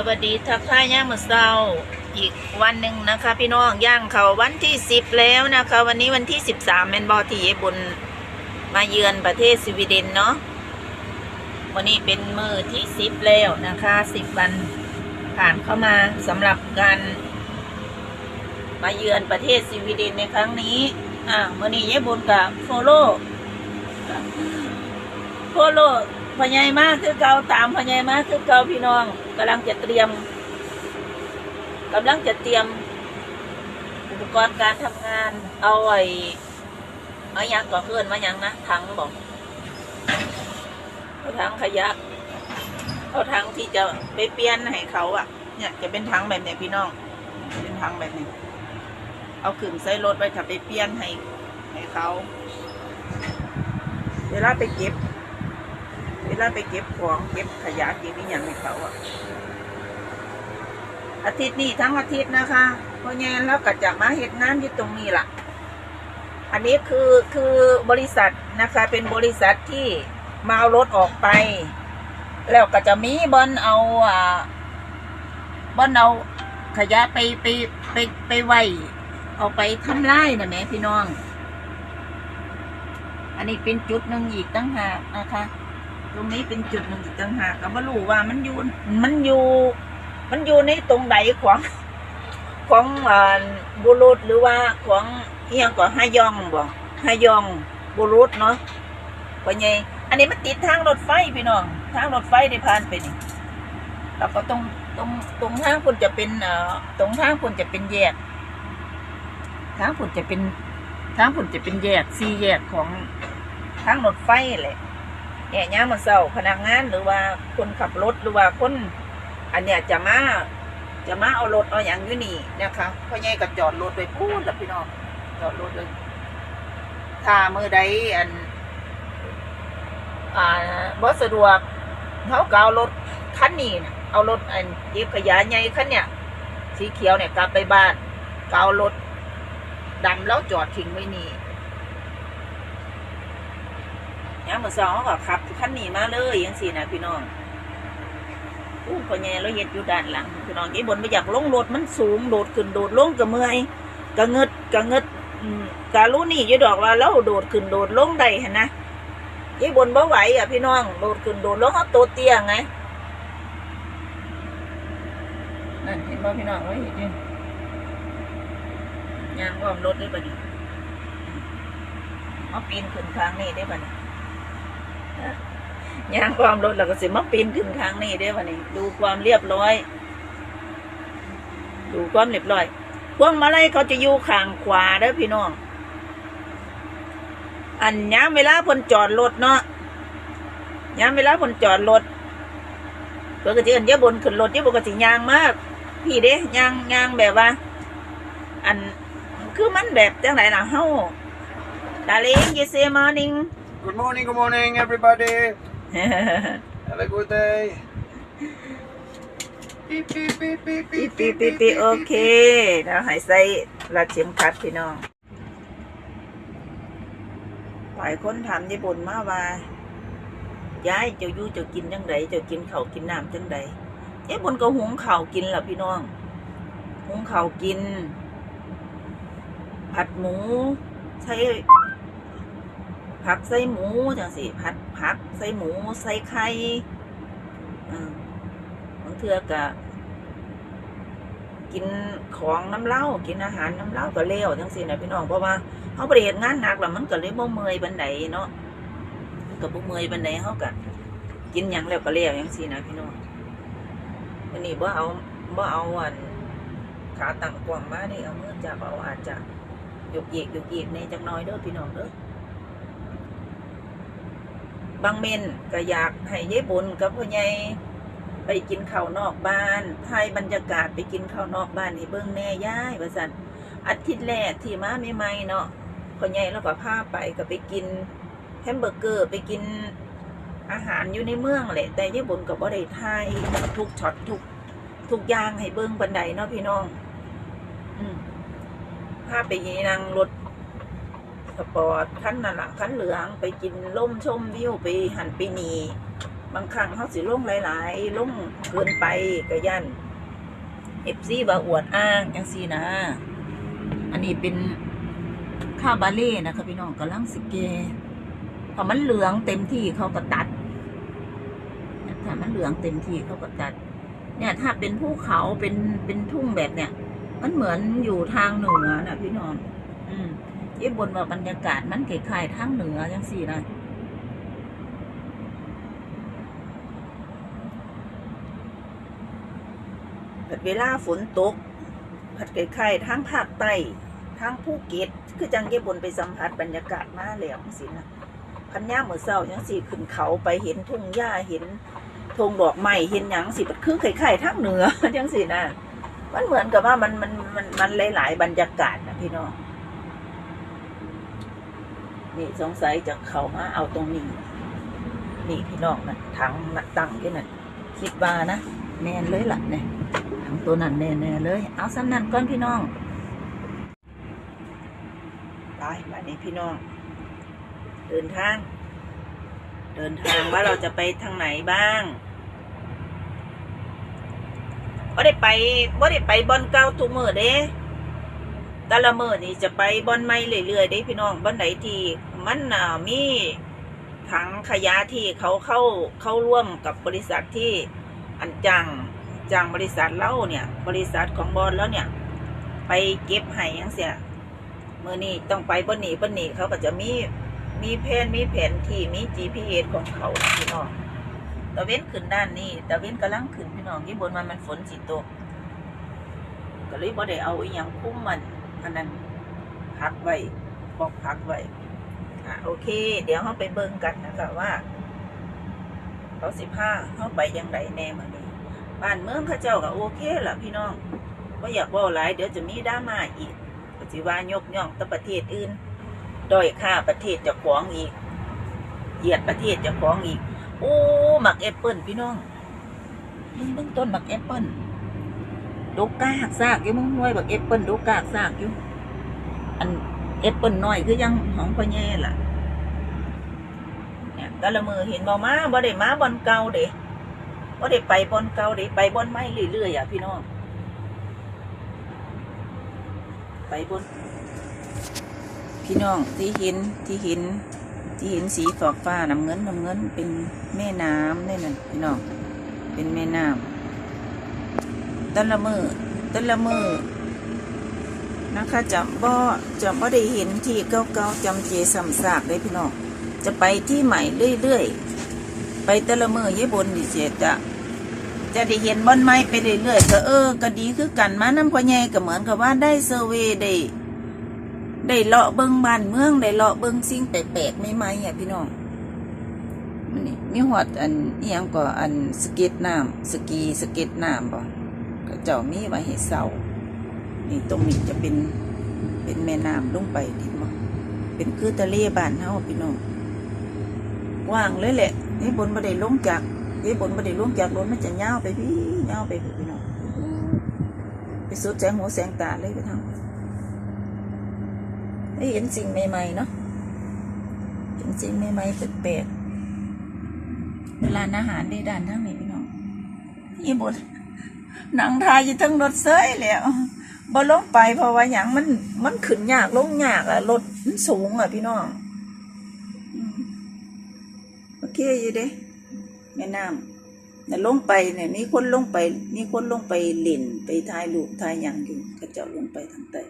สวัสดีทักทายย่างมือเศร้าอีกวันหนึ่งนะคะ พี่น้องย่างเขาวันที่สิบแล้วนะคะ วันนี้วันที่สิบสามเมนบอที่เยบุญมาเยือนประเทศสวีเดนเนาะวันนี้เป็นมือที่สิบแล้วนะคะสิบวันผ่านเข้ามาสำหรับการมาเยือนประเทศสวีเดนในครั้งนี้อ่าวันนี้เยบุญกับโฟโลโฟโล พญายมากคือเก่าตามพญายมากคือเก่าพี่น้องกำลังจะเตรียมกำลังจะเตรียม อุปกรณ์การทำงาน เอาไอ้เอายังก่อเพื่อนว่ายังนะถังบอกเอาถังขยะเอาถังที่จะไปเปลี่ยนให้เขาอะเนี่ยจะเป็นถังแบบเนี้ยพี่น้อง เป็นถังแบบนี้ เอาขึ้นใส่รถไปขับไปเปลี่ยนให้ให้เขาเวลาไปเก็บ ลาไปเก็บของเก็บขยะเก็บอหย่างให้เขาอะอาทิตย์นี้ทั้งอาทิตย์นะคะเพราะงั้นแล้วก็จะมาเหตุงานอยู่ตรงนี้ล่ะ อันนี้คือคือบริษัทนะคะ เป็นบริษัทที่มาเอารถออกไป แล้วก็จะมีบอนเอาอ่าบอนเอาขยะไปไปไปไปไว้เอาไปทำลายนะแม่พี่น้อง อันนี้เป็นจุดหนึ่งอีกตั้งหากนะคะ รงนี้เป็นจุดหนึ่งอีกต่างหากก็ไม่รู้ว่ามันอยู่มันอยู่ มันอยู่ในตรงไหนของของบุรุษหรือว่าของเอียงก่อฮายองบ่ฮายองบุรุษเนาะก็ไงอันนี้มันติดทางรถไฟพี่น้อง ทางรถไฟได้ผ่านไปนี่แล้วก็ตรงตรงตรงทางคุณจะเป็นเอ่อตรงทางคุณจะเป็นแยก ทางคุณจะเป็นทางคุณจะเป็นแยกสี่แยกของทางรถไฟแหละ เนี่ยย่ามมันเศร้าพนักงานหรือว่าคนขับรถหรือว่าคนอันเนี้ยจะมาจะมาเอารถเอาอย่างอยู่นี่นะคะพ่อใหญ่ก็จอดรถไปพูดแล้วพี่น้องจอดรถเลยถ้ามือใดอัน อ่าบ่สะดวกเขาก็เอารถคันนี้นะเอารถอันย็บขยะใหญ่คันเนี่ยสีเขียวเนี่ยกลับไปบ้านก็เอารถดำแล้วจอดทิ้งไว้นี่ ยามมื้อเช้าเขาก็ขับคันหนีมาเลยจังซี่นะพี่น้องอู้พ่อใหญ่เราเฮ็ดอยู่ด้านหลังพี่น้องยี่บนไปอยากลงรถมันสูงโดดขึ้นโดดลงก็เมื่อยก็เงิดก็เงิดอืมกะรู้นี่ยู่ดอกว่าเราโดดขึ้นโดดลงได้เหั่นนะยี่บนบ่ไหวอะพี่น้องโดดขึ้นโดดลงเขาโตเตี้ยไงนั่นเห็นบ่พี่น้องเราเห็นยู่ยางอ้อมรถได้ปะนี่เอาปีนขึ้นทางนี้ได้ปะนี่ ย่างความรถแล้วก็สิมาปีนขึ้นครั้งนี้ได้อวันนี้ ดูความเรียบร้อย ดูความเรียบร้อยพวงมาลัยเขาจะอยู่ข้างขวาเด้อพี่น้อง อันย้ำเวลาพนจอดรถเนาะย้ำเวลาพนจอดรถเพื่อก็จะเอินเยอะบนขึ้นรถเยอะบนก็สิยางมาก พี่เด้ยางยางแบบว่า อันคือมันแบบจังไหนล่ะเฮาดาริง you say morning Good morning, good morning, everybody. Have a good day. Beep, beep, beep, beep, ปี beep, ปี beep, ปี beep, ปี beep, โอ beep. เคแล้วหายใส่รัดเข็มขัดพี่น้อง หลายคนถามญี่ปุ่นมาว่า ย้ายเจ้าอยู่เจ้ากินจังไดเจ้ากินข้าวกินน้ำจังไดญี่ปุ่นก็หุงข้าวกินล่ะพี่น้อง หุงข้าวกิน ผัดหมูใส่ ผักใส่หมูจังสิผัดผักใส่หมู ใส่ไข่บางเทื่อก็กินของน้ำเหล้ากินอาหารน้ำเหล้าก็เลี้ยวจังสินะพี่น้องเพราะว่าเขาบริเหตุงานหนักแล้วมันก็เลยบ่เมื่อยบันไดเนาะก็บ่เมื่อยบันไดเขาก็กินหยังแล้วก็เลี้ยวจังสินะพี่น้องวันนี้บ่เอาบ่เอาอันขาตั้งกว้างมานี่เอามือจับเอาอาจจะยกเยกยกเยกในจักน้อยเด้อพี่น้องเด้อ บางเมนก็อยากให้ยายบุญกับพ่อใหญ่ไปกินข้าวนอกบ้านถ่ายบรรยากาศไปกินข้าวนอกบ้านให้เบิ่งแน่ย่ายว่าซั่นอาทิตย์แรกที่มาใหม่ๆเนาะพ่อใหญ่แล้วก็พาไปก็ไปกินแฮมเบอร์เกอร์ไปกินอาหารอยู่ในเมืองแหละ แต่ญี่ปุ่นก็บ่ได้ถ่ายทุกช็อตทุกทุกอย่างให้เบิ่งบันไดเนาะพี่น้อง อืมพาไปนั่งรถ สปอร์ตคันนั่นล่ะคันเหลืองไปกินล่มชมวิวไปหันไปนีบางครั้งเขาสิลงหลายๆลงเกินไปก็ยันเอฟซีว่าอวดอ้างจังซีนะ อันนี้เป็นข้าวบาเล่นะคะพี่น้องกำลังสิเกพอมันเหลืองเต็มที่เขาก็ตัดถ้ามันเหลืองเต็มที่เขาก็ตัด เนี่ย ถ้าเป็นภูเขาเป็นเป็นทุ่งแบบเนี่ย มันเหมือนอยู่ทางเหนือนะพี่น้อง อืม ยี่บนว่าบรรยากาศมันคล้ายๆทางเหนือจังสี่นะผัดเวลาฝนตก ผัดคล้ายๆทางภาคใต้ทางภูเก็ต คือจังเย่บนไปสัมผัสบรรยากาศมาแล้วจังสินะคันย่ามเมื่อเช้าจังสิขึ้นเขาไปเห็นทุ่งหญ้าเห็นธงดอกไม้เห็นหยังสิมันคือคล้ายๆทางเหนือจังสินะมันเหมือนกับว่ามันมันมันมันหลาย ๆ บรรยากาศนะพี่น้อง นี่สงสัยจะเข้ามาเอาตรงนี้ นี่พี่น้องนะถังมาตั้งที่นั่นคิดว่านะแน่นเลยล่ะเนี่ยถังตัวนั้นแน่ๆเลย เอาซ้ำนั่นก่อนพี่น้องไปมานี่พี่น้อง เดินทาง เดินทางว่าเราจะไปทางไหนบ้างว่าได้ไปว่าได้ไปบอนเก่าทุกมือเด้ แต่ละมือนี่จะไปบอนใหม่เรื่อยๆเด้พี่น้องบอนไหนที่มันมีถังขยะที่เขาเข้าเข้าร่วมกับบริษัทที่อันจังจังบริษัทเล่าเนี่ย บริษัทของบอลแล้วเนี่ย ไปเก็บให้ยังเสียมือนี่ต้องไปบนนี่บนนี่เขาก็จะมีมีแผนมีแผนที่มี GPS ของเขาพี่น้องตะเว้นขึ้นด้านนี้ตะเว้นกำลังขึ้นพี่น้องที่บนมันมันฝนสิตกก็เลยบ่ได้เอาอีหยังคุ้มมัน อันนั้นพักไว้บอกพักไว้อะโอเค เดี๋ยวเราไปเบิ่งกันนะคะว่าเขาสิพาเขาไปยังไงแน่มานี้บ้านเมืองข้าเจ้าก็โอเคล่ะพี่น้องก็อยากว่าหลายเดี๋ยวจะมีดรามาอีกก็สิว่ายกย่องตะประเทศอื่นด้อยค่าประเทศจะของอีกเหยียดประเทศจะของอีก โอ้หมักแอปเปิลพี่น้องมึงเบิ่งต้นหมักแอปเปิล ดกกากซากอยู่มึงห้วยบักแอปเปิลดกกากซากอยู่ อันแอปเปิลน้อยคือยังของพ่อแย่ล่ะเนี่ยแต่ละมือเห็นบ่มาบ่ได้มาบอนเก่าเด้บ่ได้ไปบอนเก่าเด้ไปบอนใหม่เรื่อยๆอะพี่น้องไปบน พี่น้องที่เห็นที่เห็นที่เห็นสีฟอกฟ้าน้ำเงินน้ำเงินเป็นแม่น้ำนี่นั่นพี่น้องเป็นแม่น้ำ แต่ละมือแต่ละมือนะคะจะบ่จะบ่ได้เห็นที่เก่าๆจำเจสำซากเลยพี่น้องจะไปที่ใหม่เรื่อยๆไปแต่ละมือยี่บนนี่เสียจะจะได้เห็นบอนไม้ไปเรื่อยๆก็เออก็ดีคือกันมาน้ำพ่อใหญ่ก็เหมือนกับว่าได้เซอร์เวได้ได้เลาะเบิงบ้านเมืองได้เลาะเบิงสิ่งแปลกๆใหม่ๆอะพี่น้องนี่มีหอดอันเอียงก็อันสเก็ตน้ำสกีสเก็ตน้ำบ่ ก็เจ้ามีไว้ให้เสานี่ตรงนี้จะเป็นเป็นแม่น้ำลงไปเห็นบ่เป็นคือทะเลบ้านเฮาพี่น้องว่างเลยแหละนี่บนบ่ได้ลงจากนี่บนบ่ได้ลงจากรถมันจะยาวไปพี่ยาวไปพี่น้องไปสุดแสงหัวแสงตาเลยไปทางได้เห็นสิ่งใหม่ๆเนาะเห็นสิ่งใหม่ๆแปลกๆเวลานอาหารได้ด้านทั้งนี้พี่น้องยี่บน นังทายอยู่ทั้งรถเซยแล้วบ่ลงไปเพราะว่าอย่างมันมันขึ้นยากลงยากอะรถมันสูงอะพี่น้องโอเคอยู่เด้แม่น้ำแต่ลงไปเนี่ยมีคนลงไป มีคนลงไปเล่นไปถ่ายรูปถ่ายอย่างอยู่ก็เจ้าลงไปทางใต้